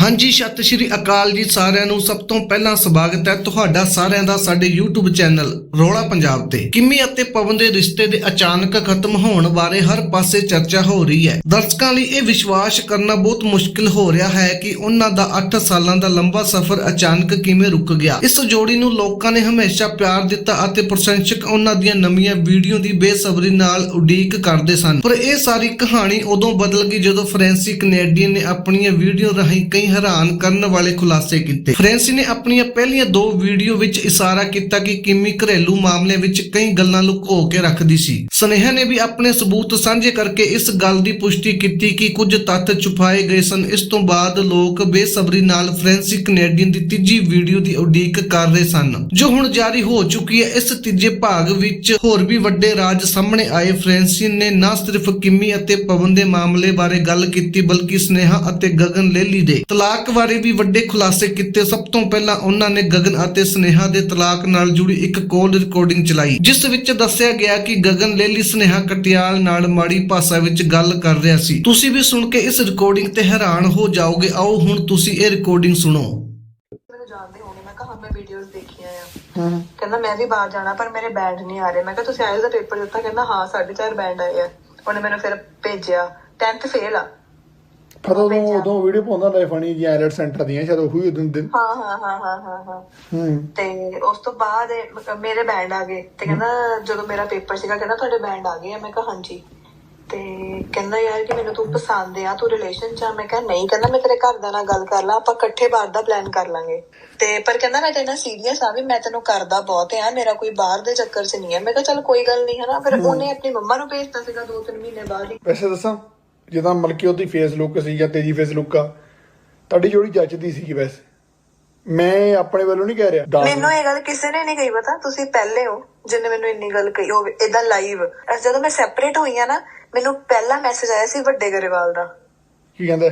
ਹਾਂਜੀ, ਸਤਿ ਸ਼੍ਰੀ ਅਕਾਲ ਜੀ ਸਾਰਿਆਂ ਨੂੰ। ਸਭ ਤੋਂ ਪਹਿਲਾਂ ਸਵਾਗਤ ਹੈ ਤੁਹਾਡਾ ਸਾਰਿਆਂ ਦਾ ਸਾਡੇ YouTube ਚੈਨਲ ਰੋਲਾ ਪੰਜਾਬ ਤੇ। ਕਿੰਮੀ ਅਤੇ ਪਵਨ ਦੇ ਰਿਸ਼ਤੇ ਦੇ ਅਚਾਨਕ ਖਤਮ ਹੋਣ ਬਾਰੇ ਹਰ ਪਾਸੇ ਚਰਚਾ ਹੋ ਰਹੀ ਹੈ। ਦਰਸ਼ਕਾਂ ਲਈ ਇਹ ਵਿਸ਼ਵਾਸ ਕਰਨਾ ਬਹੁਤ ਮੁਸ਼ਕਿਲ ਹੋ ਰਿਹਾ ਹੈ ਕਿ ਉਹਨਾਂ ਦਾ 8 ਸਾਲਾਂ ਦਾ ਲੰਬਾ ਸਫ਼ਰ ਅਚਾਨਕ ਕਿਵੇਂ ਰੁਕ ਗਿਆ। ਇਸ ਜੋੜੀ ਨੂੰ ਲੋਕਾਂ ਨੇ ਹਮੇਸ਼ਾ ਪਿਆਰ ਦਿੱਤਾ ਅਤੇ ਪ੍ਰਸ਼ੰਸਕ ਉਹਨਾਂ ਦੀਆਂ ਨਵੀਆਂ ਵੀਡੀਓ ਦੀ ਬੇਸਬਰੀ ਨਾਲ ਉਡੀਕ ਕਰਦੇ ਸਨ। ਪਰ ਇਹ ਸਾਰੀ ਕਹਾਣੀ ਉਦੋਂ ਬਦਲ ਗਈ ਜਦੋਂ ਫ੍ਰੈਂਸੀ ਕੈਨੇਡੀਅਨ ਨੇ ਆਪਣੀਆਂ ਵੀਡੀਓ ਰਾਹੀਂ ਕਈ ਹੈਰਾਨ ਕਰਨ ਵਾਲੇ ਖੁਲਾਸੇ ਕੀਤੇ। ਫ੍ਰੈਂਸੀ ਨੇ ਆਪਣੀਆਂ ਪਹਿਲੀਆਂ ਦੋ ਵੀਡੀਓ ਵਿੱਚ ਇਸ਼ਾਰਾ ਕੀਤਾ ਕਿ ਕਿਮੀ ਘਰੇਲੂ ਮਾਮਲੇ ਵਿੱਚ ਕਈ ਗੱਲਾਂ ਲੁਕੋ ਕੇ ਰੱਖਦੀ ਸੀ। ਸਨੇਹਾ ਨੇ ਵੀ ਆਪਣੇ ਸਬੂਤ ਸਾਂਝੇ ਕਰਕੇ ਇਸ ਗੱਲ ਦੀ ਪੁਸ਼ਟੀ ਕੀਤੀ ਕਿ ਕੁਝ ਤੱਥ ਛੁਪਾਏ ਗਏ ਸਨ। ਇਸ ਤੋਂ ਬਾਅਦ ਲੋਕ ਬੇਸਬਰੀ ਨਾਲ ਫ੍ਰੈਂਸੀ ਕੈਨੇਡੀਅਨ ਦੀ ਤੀਜੀ ਵੀਡੀਓ ਦੀ ਉਡੀਕ ਕਰ ਰਹੇ ਸਨ। ਜੋ ਹੁਣ ਜਾਰੀ ਹੋ ਚੁੱਕੀ ਹੈ, ਇਸ ਤੀਜੇ ਭਾਗ ਵਿੱਚ ਹੋਰ ਵੀ ਵੱਡੇ ਰਾਜ ਸਾਹਮਣੇ ਆਏ ਫ੍ਰੈਂਸੀ ਨੇ ਨਾ ਸਿਰਫ ਕਿਮੀ ਅਤੇ ਪਵਨ ਦੇ ਮਾਮਲੇ ਬਾਰੇ ਗੱਲ ਕੀਤੀ, ਬਲਕਿ ਸਨੇਹਾ ਅਤੇ ਗਗਨ ਲੇਲੀ ਦੇ ਤਲਾਕ ਬਾਰੇ ਵੀ ਵੱਡੇ ਖੁਲਾਸੇ ਕੀਤੇ। ਸਭ ਤੋਂ ਪਹਿਲਾਂ ਉਹਨਾਂ ਨੇ ਗਗਨ ਅਤੇ ਸਨੇਹਾ ਦੇ ਤਲਾਕ ਨਾਲ ਜੁੜੀ ਇੱਕ ਕਾਲ ਰਿਕਾਰਡਿੰਗ ਚਲਾਈ ਜਿਸ ਵਿੱਚ ਦੱਸਿਆ ਗਿਆ ਕਿ ਗਗਨ ਲੇਲੀ ਸਨੇਹਾ ਕਟਿਆਲ ਨਾਲ ਮਾੜੀ ਭਾਸ਼ਾ ਵਿੱਚ ਗੱਲ ਕਰ ਰਿਹਾ ਸੀ। ਤੁਸੀਂ ਵੀ ਸੁਣ ਕੇ ਇਸ ਰਿਕਾਰਡਿੰਗ ਤੇ ਹੈਰਾਨ ਹੋ ਜਾਓਗੇ। ਆਓ ਹੁਣ ਤੁਸੀਂ ਇਹ ਰਿਕਾਰਡਿੰਗ ਸੁਣੋ। ਮੈਨੂੰ ਜਾਣਦੇ ਹੋਗੇ ਮੈਂ ਕਿਹਾ ਹਾਂ ਮੈਂ ਵੀਡੀਓਜ਼ ਦੇਖੀਆਂ ਆ। ਕਹਿੰਦਾ ਮੈਂ ਵੀ ਬਾਹਰ ਜਾਣਾ ਪਰ ਮੇਰੇ ਬੈਂਡ ਨਹੀਂ ਆ ਰਹੇ। ਮੈਂ ਕਿਹਾ ਤੁਸੀਂ ਆਇਲਸ ਦਾ ਪੇਪਰ ਦਿੱਤਾ ਕਹਿੰਦਾ ਹਾਂ 4.5 ਬੈਂਡ ਆਏ ਆ। ਉਹਨੇ ਮੈਨੂੰ ਫਿਰ ਭੇਜਿਆ। 10th ਫੇਲ ਆ। ਪਰ ਉਦੋਂ ਉਦੋਂ ਵੀਡੀਓ ਪਾਉਂਦਾ ਹੁੰਦਾ ਫਣੀ ਜੀ ਆਇਲਟ ਸੈਂਟਰ ਦੀਆਂ ਸ਼ਾਇਦ ਉਹੀ ਉਦੋਂ ਦਿਨ। ਹਾਂ ਹਾਂ ਹਾਂ ਹਾਂ ਹਾਂ ਹਾਂ ਹੂੰ। ਤੇ ਉਸ ਤੋਂ ਬਾਅਦ ਮੇਰੇ ਬੈਂਡ ਆ ਗਏ। ਤੇ ਕਹਿੰਦਾ ਜਦੋਂ ਮੇਰਾ ਪੇਪਰ ਸੀਗਾ ਕਹਿੰਦਾ ਤੁਹਾਡੇ ਬੈਂਡ ਆ ਗਏ ਆ। ਮੈਂ ਕਿਹਾ ਹਾਂਜੀ। ਤੇ ਕਹਿੰਦਾ ਯਾਰ ਕਿ ਮੈਨੂੰ ਤੂੰ ਪਸੰਦ ਆ ਤੂੰ ਰਿਲੇਸ਼ਨ ਚ ਆ। ਮੈਂ ਕਿਹਾ ਨਹੀਂ ਕਹਿੰਦਾ ਮੈਂ ਤੇਰੇ ਘਰਦਿਆਂ ਨਾਲ ਗੱਲ ਕਰ ਲਾਂ ਆਪਾਂ ਇਕੱਠੇ ਬਾਹਰ ਦਾ ਪਲਾਨ ਕਰ ਲਾਂਗੇ। ਤੇ ਪਰ ਕਹਿੰਦਾ ਮੈਂ ਤੇਰੇ ਨਾਲ ਸੀਰੀਅਸ ਆ ਵੀ ਮੈਂ ਤੈਨੂੰ ਕਰਦਾ ਬਹੁਤ ਆ ਮੇਰਾ ਕੋਈ ਬਾਹਰ ਦੇ ਚੱਕਰ ਚ ਨਹੀਂ ਹੈ ਮੈਂ ਕਿਹਾ ਚੱਲ ਕੋਈ ਗੱਲ ਨਹੀਂ ਹਨਾ। ਫਿਰ ਉਹਨੇ ਆਪਣੀ ਮੰਮਾ ਨੂੰ ਭੇਜਤਾ ਸੀਗਾ ਦੋ ਤਿੰਨ ਮਹੀਨੇ ਬਾਅਦ ਹੀ। ਵੈਸੇ ਦੱਸਾਂ? ਜਿੱਦਾਂ ਮਲਕੀ ਉਹਦੀ ਫੇਸ ਲੁੱਕ ਸੀ ਜਾਂ ਤੇਜੀ ਫੇਸ ਲੁੱਕ ਆ ਤੁਹਾਡੀ ਜੋੜੀ ਜੱਜਦੀ ਸੀ ਵੈਸੇ। ਮੈਂ ਆਪਣੇ ਵੱਲੋਂ ਨਹੀਂ ਕਹਿ ਰਿਹਾ। ਮੈਨੂੰ ਇਹ ਗੱਲ ਕਿਸੇ ਨੇ ਨਹੀਂ ਕਹੀ ਪਤਾ ਤੁਸੀਂ ਪਹਿਲੇ ਹੋ ਜਿੰਨੇ ਮੈਨੂੰ ਇੰਨੀ ਗੱਲ ਕਹੀ ਹੋਵੇ ਇਦਾਂ ਲਾਈਵ ਜਦੋਂ ਮੈਂ ਸੈਪਰੇਟ ਹੋਈ ਆ ਨਾ ਮੈਨੂੰ ਪਹਿਲਾ ਮੈਸੇਜ ਆਇਆ ਸੀ ਵੱਡੇ ਗਰੇਵਾਲ ਦਾ। ਕੀ ਕਹਿੰਦਾ?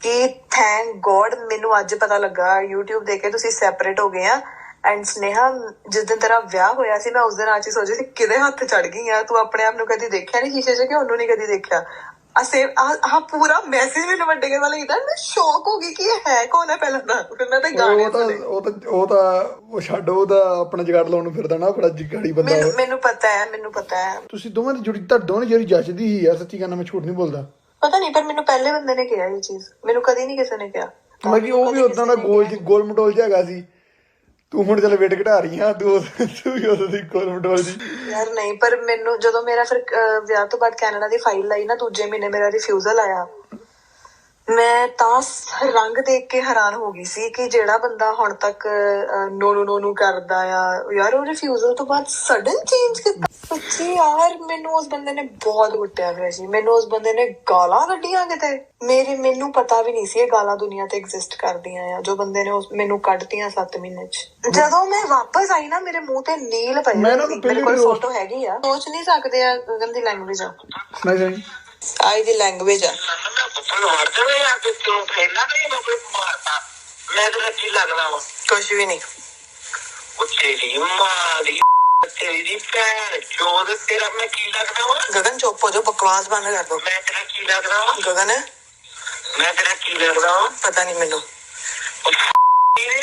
ਕਿ ਥੈਂਕ ਗੋਡ ਮੈਨੂੰ ਅੱਜ ਪਤਾ ਲੱਗਾ YouTube ਦੇਖ ਕੇ ਤੁਸੀਂ ਸੈਪਰੇਟ ਹੋ ਗਏ ਆ। ਐਂਡ ਸਨੇਹਾ ਜਿਸ ਦਿਨ ਤੇਰਾ ਵਿਆਹ ਹੋਇਆ ਸੀ ਮੈਂ ਉਸ ਦਿਨ ਆ ਚੀ ਸੋਚੀ ਸੀ ਕਿਹਦੇ ਹੱਥ ਚੜ ਗਈ ਆ? ਤੂੰ ਆਪਣੇ ਆਪ ਨੂੰ ਕਦੀ ਦੇਖਿਆ ਨਹੀਂ ਸ਼ੀਸ਼ੇ 'ਚ ਕਿ ਉਹਨੂੰ ਨਹੀਂ ਕਦੀ ਦੇਖਿਆ? ਸੇਵ ਆ ਪੂਰਾ ਮੈਸੇਜ ਮੈਨੂੰ ਵੱਡੇ ਗਰੇਵਾਲ ਕੀਤਾ ਮੈਂ ਸ਼ੌਕ ਹੋ ਗਈ ਕਿ ਇਹ ਹੈ ਕੌਣ ਹੈ ਪਹਿਲਾਂ ਤਾਂ। ਫਿਰ ਮੈਂ ਤਾਂ ਗਾਣੇ ਉਹ ਤਾਂ ਉਹ ਤਾਂ ਉਹ ਤਾਂ ਉਹ ਛੱਡ ਉਹਦਾ ਆਪਣਾ ਜਗਾੜ ਲਾਉਣ ਨੂੰ ਫਿਰਦਾ ਨਾ ਬੜਾ ਜਿਗਾੜੀ ਬੰਦਾ ਮੈਨੂੰ ਪਤਾ ਹੈ ਮੈਨੂੰ ਪਤਾ ਹੈ। ਤੁਸੀਂ ਦੋਵਾਂ ਦੀ ਜੋੜੀ ਤਾਂ ਦੋਵੇਂ ਜਿਹੜੀ ਜੱਜਦੀ ਹੀ ਯਾਰ ਸੱਚੀ ਕਹਿੰਦਾ ਮੈਂ ਝੂਠ ਨਹੀਂ ਬੋਲਦਾ। ਪਤਾ ਨਹੀਂ ਪਰ ਮੈਨੂੰ ਪਹਿਲੇ ਬੰਦੇ ਨੇ ਕਿਹਾ ਇਹ ਚੀਜ਼। ਮੈਨੂੰ ਕਦੀ ਨਹੀਂ ਕਿਸੇ ਨੇ ਕਿਹਾ। ਮੈਂ ਕਿ ਉਹ ਵੀ ਉਦਾਂ ਦਾ ਗੋਲ ਗੋਲ ਮਟੋਲ ਜਿਹਾ ਹੈਗਾ ਸੀ। ਤੂੰ ਹੁਣ ਚੱਲ ਵੇਟ ਘਟਾ ਰਹੀ ਆ ਤੂੰ ਤੂੰ ਵੀ ਉਦੋਂ ਦੀ ਗੋਲ ਮਟੋਲ ਯਾਰ ਨਹੀਂ, ਪਰ ਮੈਨੂੰ ਜਦੋਂ ਮੇਰਾ ਫਿਰ ਵਿਆਹ ਤੋਂ ਬਾਅਦ ਕੈਨੇਡਾ ਦੀ ਫਾਈਲ ਆਈ ਨਾ, ਦੂਜੇ ਮਹੀਨੇ ਮੇਰਾ ਰਿਫਿਊਜ਼ਲ ਆਇਆ। ਮੈਂ ਤਾਂ ਰੰਗ ਦੇਖ ਕੇ ਹੈਰਾਨ ਹੋ ਗਈ ਸੀ ਕਿ ਜਿਹੜਾ ਬੰਦਾ ਹੁਣ ਤੱਕ ਨੋ ਨੋ ਨੋ ਨੋ ਕਰਦਾ ਆ, ਯਾਰ ਉਹ ਰਿਫਿਊਜ਼ਲ ਤੋਂ ਬਾਅਦ ਸਡਨ ਚੇਂਜ ਕੀਤਾ। ਸੱਚੀ ਯਾਰ ਮੈਨੂੰ ਉਸ ਬੰਦੇ ਨੇ ਬਹੁਤ ਕੁੱਟਿਆ ਹੋਇਆ ਸੀ। ਮੈਨੂੰ ਉਸ ਬੰਦੇ ਨੇ ਗਾਲਾਂ ਕੱਢੀਆਂ ਕਿਤੇ? ਮੇਰੇ ਮੈਨੂੰ ਪਤਾ ਵੀ ਨਹੀਂ ਸੀ ਇਹ ਗਾਲਾਂ ਦੁਨੀਆ ਤੇ ਐਗਜ਼ਿਸਟ ਕਰਦੀਆਂ ਆ ਜੋ ਬੰਦੇ ਨੇ ਉਸ ਮੈਨੂੰ ਕੱਢਤੀਆਂ 7 ਮਹੀਨੇ ਚ। ਜਦੋਂ ਮੈਂ ਵਾਪਸ ਆਈ ਨਾ ਮੇਰੇ ਮੂੰਹ ਤੇ ਨੀਲ ਪਈ ਮੈਂ ਮੇਰੇ ਕੋਲ ਫੋਟੋ ਹੈਗੀ ਆ। ਸੋਚ ਨਹੀਂ ਸਕਦੇ ਆ ਗੰਦੀ ਲੈਂਗੁਏਜ ਆ। ਨਹੀਂ ਨਹੀਂ ਆਈ ਦੀ ਲੈਂਗੁਏਜ ਆ। ਮੈਂ ਮਾਰ ਤੇ ਤੂੰ ਫੇਰਨਾ ਨਹੀਂ। ਮੈਂ ਕੋਈ ਮਾਰਦਾ ਮੈਂ ਤੇ ਕੀ ਲੱਗਦਾ ਵਾ ਕੁਝ ਵੀ ਨਹੀਂ ਮਾਂ ਦੀ ਤੇਰੀ ਦੀ ਭੈਣ ਚੋਦ ਤੇਰਾ ਮੈਂ ਕੀ ਲੱਗਦਾ ਵਾ? ਗਗਨ ਚੁੱਪ ਹੋ ਜਾ ਬਕਵਾਸ ਬੰਦ ਕਰ ਦੋ ਮੈਂ ਤੇਰਾ ਕੀ ਲੱਗਦਾ ਵਾ? ਗਗਨ? ਮੈਂ ਤੇਰਾ ਕੀ ਲੱਗਦਾ ਵਾ? ਪਤਾ ਨਹੀਂ ਮੈਨੂੰ। ਤੇਰੇ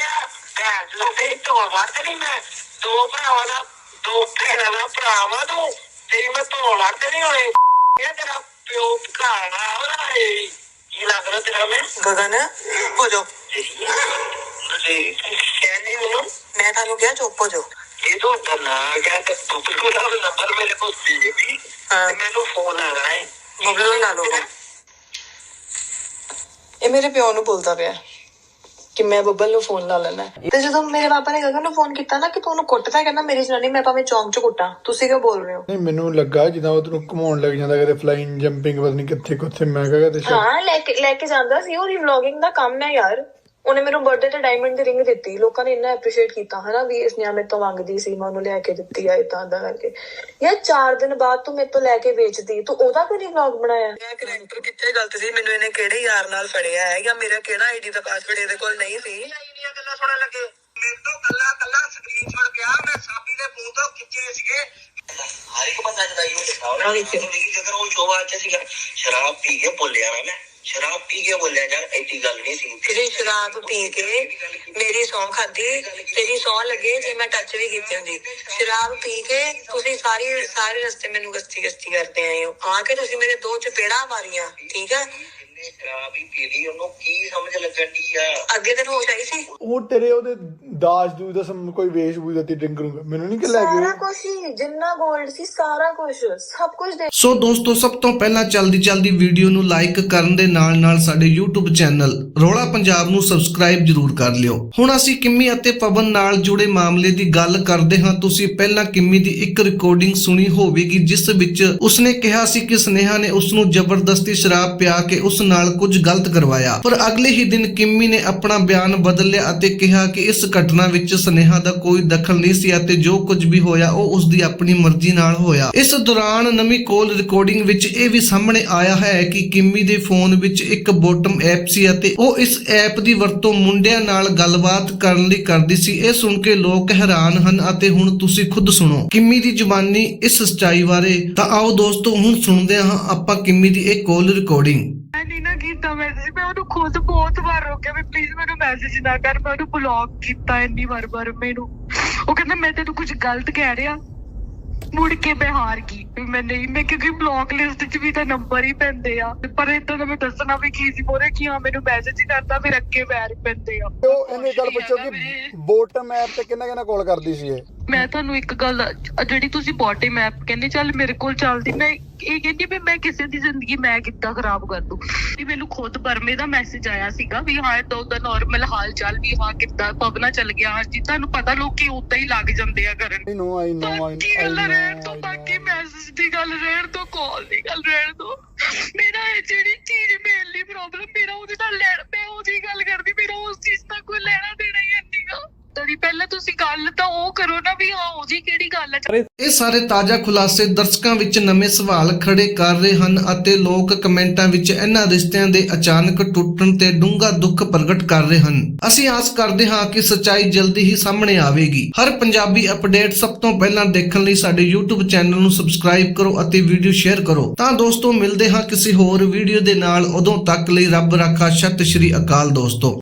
ਭੈਣ ਚੋਦ ਤੇ ਤੋਂ ਵਰਤ ਨਹੀਂ ਮੈਂ। ਦੋ ਭਰਾਵਾਂ ਦਾ ਦੋ ਭੈਣਾਂ ਦਾ ਭਰਾ ਵਾ ਤੂੰ। ਤੇਰੀ ਮੈਂ ਤੋਂ ਵਰਤ ਨਹੀਂ ਹੋਏ ਇਹ ਤੇਰਾ ਪਿਓ ਘਾਣਾ ਉਹਦਾ ਇਹ। ਕੀ ਲੱਗਦਾ ਤੇਰਾ ਮੈਂ? ਗਗਨ ਹੋ ਜਾ ਤੁਸੀਂ ਕਹਿੰਦੇ ਹੋ। ਮੈਂ ਤੁਹਾਨੂੰ ਕਿਹਾ ਚੁੱਪ ਹੋ ਜਾ ਇਹ ਤੋਂ ਡਰਨਾ ਕਿਆ ਕਿ ਤੂੰ ਬਿਲਕੁਲ ਨੰਬਰ ਮੇਰੇ ਕੋਲ ਸੀ ਵੀ ਹਾਂ। ਮੈਨੂੰ ਫੋਨ ਆ ਰਹਾ ਹੈ ਬਬਲੂ ਲਾ ਲਓ ਇਹ ਮੇਰੇ ਪਿਓ ਨੂੰ ਬੋਲਦਾ ਪਿਆ ਕਿ ਮੈਂ ਬੱਬਲ ਨੂੰ ਫੋਨ ਲਾ ਲੈਣਾ ਹੈ। ਤੇ ਜਦੋਂ ਮੇਰੇ ਪਾਪਾ ਨੇ ਗਗਨ ਨੂੰ ਫੋਨ ਕੀਤਾ ਨਾ ਕਿ ਤੂੰ ਉਹਨੂੰ ਕੁੱਟਦਾ ਕਹਿੰਦਾ ਮੇਰੀ ਜਨਾਨੀ ਮੈਂ ਭਾਵੇਂ ਚੌਂਕ 'ਚ ਕੁੱਟਾਂ ਤੁਸੀਂ ਕਿਉਂ ਬੋਲ ਰਹੇ ਹੋ ਨਹੀਂ ਮੈਨੂੰ ਲੱਗਾ ਜਿੱਦਾਂ ਉਹ ਤੈਨੂੰ ਘੁਮਾਉਣ ਲੱਗ ਜਾਂਦਾ ਕਦੇ ਫਲਾਈਂਗ ਜੰਪਿੰਗ ਪਤਾ ਨਹੀਂ ਕਿੱਥੇ ਕਿੱਥੇ ਮੈਂ ਕਹਾਂ ਤੇ ਹਾਂ ਲੈ ਕੇ ਲੈ ਕੇ ਜਾਂਦਾ ਸੀ ਉਹਦੀ ਵਲੌਗਿੰਗ ਦਾ ਕੰਮ ਹੈ ਯਾਰ ਉਹਨੇ ਮੈਨੂੰ ਬਰਥਡੇ ਤੇ ਡਾਇਮੰਡ ਦੀ ਰਿੰਗ ਦਿੱਤੀ। ਲੋਕਾਂ ਨੇ ਇੰਨਾ ਐਪਰੀਸ਼ੀਏਟ ਕੀਤਾ ਹਨਾ ਵੀ ਇਸ ਨਿਆ ਮੇਰੇ ਤੋਂ ਮੰਗਦੀ ਸੀ ਮੈਂ ਉਹਨੂੰ ਲੈ ਕੇ ਦਿੱਤੀ ਆ ਇਦਾਂ ਦਾ ਕਰਕੇ। ਯਾਰ 4 ਦਿਨ ਬਾਅਦ ਤੂੰ ਮੇਰੇ ਤੋਂ ਲੈ ਕੇ ਵੇਚਦੀ ਤੂੰ ਉਹਦਾ ਕਿਉਂ ਨਹੀਂ ਵਲੌਗ ਬਣਾਇਆ? ਇਹ ਕਰੈਕਟਰ ਕਿੱਥੇ ਗਲਤ ਸੀ? ਮੈਨੂੰ ਇਹਨੇ ਕਿਹੜੇ ਯਾਰ ਨਾਲ ਫੜਿਆ ਹੈ? ਜਾਂ ਮੇਰਾ ਕਿਹੜਾ ਆਈਡੀ ਦਾ ਪਾਸਵਰਡ ਇਹਦੇ ਕੋਲ ਨਹੀਂ ਸੀ? ਇੰਨੀਆਂ ਗੱਲਾਂ ਸੁਣਨ ਲੱਗੇ। ਮੇਰੇ ਤੋਂ ਕੱਲਾ ਕੱਲਾ ਸਕਰੀਨਸ਼ਾਟ ਪਿਆ ਮੈਂ ਸਾਬੀ ਦੇ ਫੋਨ ਤੋਂ ਖਿੱਚੇ ਸੀਗੇ। ਹਰ ਇੱਕ ਬੰਦਾ ਜਦਾ ਇਹ ਲਿਖਾ ਉਹਨਾਂ ਨੇ ਜਦੋਂ ਅਗਰ ਉਹ ਸ਼ੋਭਾ ਚ ਸੀਗਾ ਸ਼ਰਾਬ ਪੀ ਕੇ ਬੋਲਿਆ ਨਾ ਮੈਂ। ਸ਼ਰਾਬ ਪੀ ਕੇ ਬੋਲਿਆ ਯਾਰ ਐਡੀ ਗੱਲ ਨਹੀਂ ਸੀ। ਤੁਸੀਂ ਸ਼ਰਾਬ ਪੀ ਕੇ ਮੇਰੀ ਸੌਂ ਖਾਦੀ ਤੇਰੀ ਸੌਂ ਲੱਗੇ ਜੇ ਮੈਂ ਟੱਚ ਵੀ ਕੀਤੀ ਹੁੰਦੀ। ਸ਼ਰਾਬ ਪੀ ਕੇ ਤੁਸੀਂ ਸਾਰੀ, ਸਾਰੇ ਰਸਤੇ ਮੈਨੂੰ ਗਸਤੀ ਗਸਤੀ ਕਰਦੇ ਆਏ ਹੋ। ਆ ਕੇ ਤੁਸੀਂ ਮੇਰੇ ਦੋ ਚਪੇੜਾਂ ਮਾਰੀਆਂ, ਠੀਕ ਹੈ ਜਿੰਨੇ ਸ਼ਰਾਬ ਹੀ ਪੀ ਲਈ ਉਹਨੂੰ ਕੀ ਸਮਝ ਲੱਗਣ ਦੀ ਆ? ਅੱਗੇ ਦਿਨ ਹੋਸ਼ ਆਈ ਸੀ? ਉਹ ਤੇਰੇ ਉਹਦੇ ਦਾਜ ਦੂਜ ਦਾ ਸਮ- ਕੋਈ ਵੇਸ਼ ਬੂਝ ਦਾ ਤੇ ਡਿੰਗਰੂਗਾ ਮੈਨੂੰ ਨਹੀਂ ਕਿ ਲੈ ਸਾਰਾ ਗਏ ਕੁਝ ਹੀ ਜਿੰਨਾ 골ਡ ਸੀ ਸਾਰਾ ਕੁਝ ਸਭ ਕੁਝ ਦੇ ਸੋ ਦੋਸਤੋ ਸਭ ਤੋਂ ਪਹਿਲਾਂ ਚੱਲਦੀ ਚੱਲਦੀ ਵੀਡੀਓ ਨੂੰ ਲਾਈਕ ਕਰਨ ਦੇ ਨਾਲ ਨਾਲ ਸਾਡੇ YouTube ਚੈਨਲ ਰੋਲਾ ਪੰਜਾਬ ਨੂੰ ਸਬਸਕ੍ਰਾਈਬ ਜਰੂਰ ਕਰ ਲਿਓ। ਹੁਣ ਅਸੀਂ ਕਿੰਮੀ ਅਤੇ ਪਵਨ ਨਾਲ ਜੁੜੇ ਮਾਮਲੇ ਦੀ ਗੱਲ ਕਰਦੇ ਹਾਂ। ਤੁਸੀਂ ਪਹਿਲਾਂ ਕਿੰਮੀ ਦੀ ਇੱਕ ਰਿਕਾਰਡਿੰਗ ਸੁਣੀ ਹੋਵੇਗੀ ਜਿਸ ਵਿੱਚ ਉਸਨੇ ਕਿਹਾ ਸੀ ਕਿ ਸਨੇਹਾ ਨੇ ਉਸ ਨੂੰ ਜ਼ਬਰਦਸਤੀ ਸ਼ਰਾਬ ਪਿਆ ਕੇ ਉਸ ਨਾਲ ਨਾਲ ਕੁਝ ਗਲਤ ਕਰਵਾਇਆ। ਪਰ ਅਗਲੇ ਹੀ ਦਿਨ ਕਿੰਮੀ ਨੇ ਆਪਣਾ ਬਿਆਨ ਬਦਲ ਲਿਆ ਅਤੇ ਕਿਹਾ ਕਿ ਇਸ ਘਟਨਾ ਵਿੱਚ ਸਨੇਹਾ ਦਾ ਕੋਈ ਦਖਲ ਨਹੀਂ ਸੀ ਅਤੇ ਜੋ ਕੁਝ ਵੀ ਹੋਇਆ, ਉਹ ਉਸ ਦੀ ਆਪਣੀ ਮਰਜ਼ੀ ਨਾਲ ਹੋਇਆ। ਇਸ ਦੌਰਾਨ ਨਵੀਂ ਕਾਲ ਰਿਕਾਰਡਿੰਗ ਵਿੱਚ ਇਹ ਵੀ ਸਾਹਮਣੇ ਆਇਆ ਹੈ ਕਿ ਕਿੰਮੀ ਦੇ ਫੋਨ ਵਿੱਚ ਇੱਕ ਬੋਟਮ ਐਪ ਸੀ ਅਤੇ ਉਹ ਇਸ ਐਪ ਦੀ ਵਰਤੋਂ ਮੁੰਡਿਆਂ ਨਾਲ ਗੱਲਬਾਤ ਕਰਨ ਲਈ ਕਰਦੀ ਸੀ। ਇਹ ਸੁਣ ਕੇ ਲੋਕ ਹੈਰਾਨ ਹਨ ਅਤੇ ਹੁਣ ਤੁਸੀਂ ਖੁਦ ਸੁਣੋ। ਕਿੰਮੀ ਦੀ ਜ਼ੁਬਾਨੀ ਇਸ ਸੱਚਾਈ ਬਾਰੇ। ਤਾਂ ਆਓ ਦੋਸਤੋ, ਹੁਣ ਸੁਣਦੇ ਹਾਂ ਆਪਾਂ ਕਿੰਮੀ ਦੀ ਇਹ ਕਾਲ ਰਿਕਾਰਡਿੰਗ ਮੈਸੇਜ ਮੈਂ ਉਹਨੂੰ ਖੁਦ ਬਹੁਤ ਵਾਰ ਰੋਕਿਆ ਵੀ ਪਲੀਜ਼ ਮੈਨੂੰ ਮੈਸੇਜ ਨਾ ਕਰ ਮੈਂ ਉਹਨੂੰ ਬਲੌਕ ਕੀਤਾ ਇੰਨੀ ਵਾਰ ਵਾਰ ਮੈਨੂੰ। ਉਹ ਕਹਿੰਦਾ ਮੈਂ ਤੈਨੂੰ ਕੁਝ ਗਲਤ ਕਹਿ ਰਿਹਾ। ਮੁੜ ਕੇ ਮੈਂ ਹਾਰ ਗਈ ਮੈਂ ਨਹੀਂ ਮੈਂ ਕਿਉਂਕਿ ਬਲੌਕ ਲਿਸਟ 'ਚ ਵੀ ਤਾਂ ਨੰਬਰ ਹੀ ਪੈਂਦੇ ਆ। ਪਰ ਇਦਾਂ ਦਾ ਮੈਂ ਦੱਸਣਾ ਵੀ ਕੀ ਸੀ ਮੋਰੇ ਕੀ ਹਾਂ ਮੈਨੂੰ ਮੈਸੇਜ ਹੀ ਕਰਦਾ ਫਿਰ ਅੱਗੇ ਵੈਰ ਪੈਂਦੇ ਆ। ਉਹ ਇਹਨੇ ਗੱਲ ਪੁੱਛੋ ਕਿ ਬੋਟਮ ਐਪ ਤੇ ਕਿੰਨਾ ਕਿੰਨਾ ਕਾਲ ਕਰਦੀ ਸੀ ਇਹ? ਮੈਂ ਤੁਹਾਨੂੰ ਇੱਕ ਗੱਲ ਜਿਹੜੀ ਤੁਸੀਂ ਬੋਟੀ ਮੈਪ ਕਹਿੰਦੇ ਚੱਲ ਮੇਰੇ ਕੋਲ ਚੱਲਦੀ ਮੈਂ ਇਹ ਕਹਿੰਦੀ ਵੀ ਮੈਂ ਕਿਸੇ ਦੀ ਜ਼ਿੰਦਗੀ ਮੈਂ ਕਿੱਦਾਂ ਖਰਾਬ ਕਰ ਦੂੰ? ਵੀ ਮੈਨੂੰ ਖੁਦ ਬਰਮੇ ਦਾ ਮੈਸੇਜ ਆਇਆ ਸੀਗਾ ਵੀ ਹਾਂ ਦੋ ਦਾ ਨਾਰਮਲ ਹਾਲ ਚਾਲ ਵੀ ਹਾਂ ਕਿੱਦਾਂ ਪਵਨਾ ਚੱਲ ਗਿਆ ਹਾਂ ਜੀ ਤੁਹਾਨੂੰ ਪਤਾ ਲੋਕੀ ਉਦਾਂ ਹੀ ਲੱਗ ਜਾਂਦੇ ਆ ਕਰਨ। ਆਈ ਨੋ ਆਈ ਨੋ ਆਈ ਬਾਕੀ ਗੱਲ ਰਹਿਣ ਤੋਂ ਬਾਕੀ ਮੈਸੇਜ ਦੀ ਗੱਲ ਰਹਿਣ ਤੋਂ ਕਾਲ ਦੀ ਗੱਲ ਰਹਿਣ ਤੋਂ ਮੇਰਾ ਇਹ ਜਿਹੜੀ ਚੀਜ਼ ਮੇਨ ਲਈ ਪ੍ਰੋਬਲਮ ਮੇਰਾ ਉਹਦੇ ਨਾਲ ਲੈਣ ਮੈਂ ਉਹਦੀ ਗੱਲ ਕਰਦੀ ਮੇਰਾ ਉਸ ਚੀਜ਼ ਦਾ ਕੋਈ ਲੈਣਾ ਦੇਣਾ ਹੀ ਨਹੀਂਗਾ ਤਦੀ ਪਹਿਲਾਂ ਤੁਸੀਂ ਗੱਲ ਤਾਂ ਉਹ ਕਰੋ ਨਾ ਵੀ ਹਾਂ, ਉਹਦੀ ਕਿਹੜੀ ਗੱਲ ਹੈ ਇਹ ਸਾਰੇ ਤਾਜ਼ਾ ਖੁਲਾਸੇ ਦਰਸ਼ਕਾਂ ਵਿੱਚ ਨਵੇਂ ਸਵਾਲ ਖੜੇ ਕਰ ਰਹੇ ਹਨ ਅਤੇ ਲੋਕ ਕਮੈਂਟਾਂ ਵਿੱਚ ਇਹਨਾਂ ਰਿਸ਼ਤਿਆਂ ਦੇ ਅਚਾਨਕ ਟੁੱਟਣ ਤੇ ਡੂੰਘਾ ਦੁੱਖ ਪ੍ਰਗਟ ਕਰ ਰਹੇ ਹਨ। ਅਸੀਂ ਆਸ ਕਰਦੇ ਹਾਂ ਕਿ ਸੱਚਾਈ ਜਲਦੀ ਹੀ ਸਾਹਮਣੇ ਆਵੇਗੀ। ਹਰ ਪੰਜਾਬੀ ਅਪਡੇਟ ਸਭ ਤੋਂ ਪਹਿਲਾਂ ਦੇਖਣ ਲਈ ਸਾਡੇ YouTube ਚੈਨਲ ਨੂੰ ਸਬਸਕ੍ਰਾਈਬ ਕਰੋ ਅਤੇ ਵੀਡੀਓ ਸ਼ੇਅਰ ਕਰੋ। ਤਾਂ ਦੋਸਤੋ, ਮਿਲਦੇ ਹਾਂ ਕਿਸੇ ਹੋਰ ਵੀਡੀਓ ਦੇ ਨਾਲ। ਉਦੋਂ ਤੱਕ ਲਈ ਰੱਬ ਰਾਖਾ, ਸਤਿ ਸ਼੍ਰੀ ਅਕਾਲ ਦੋਸਤੋ।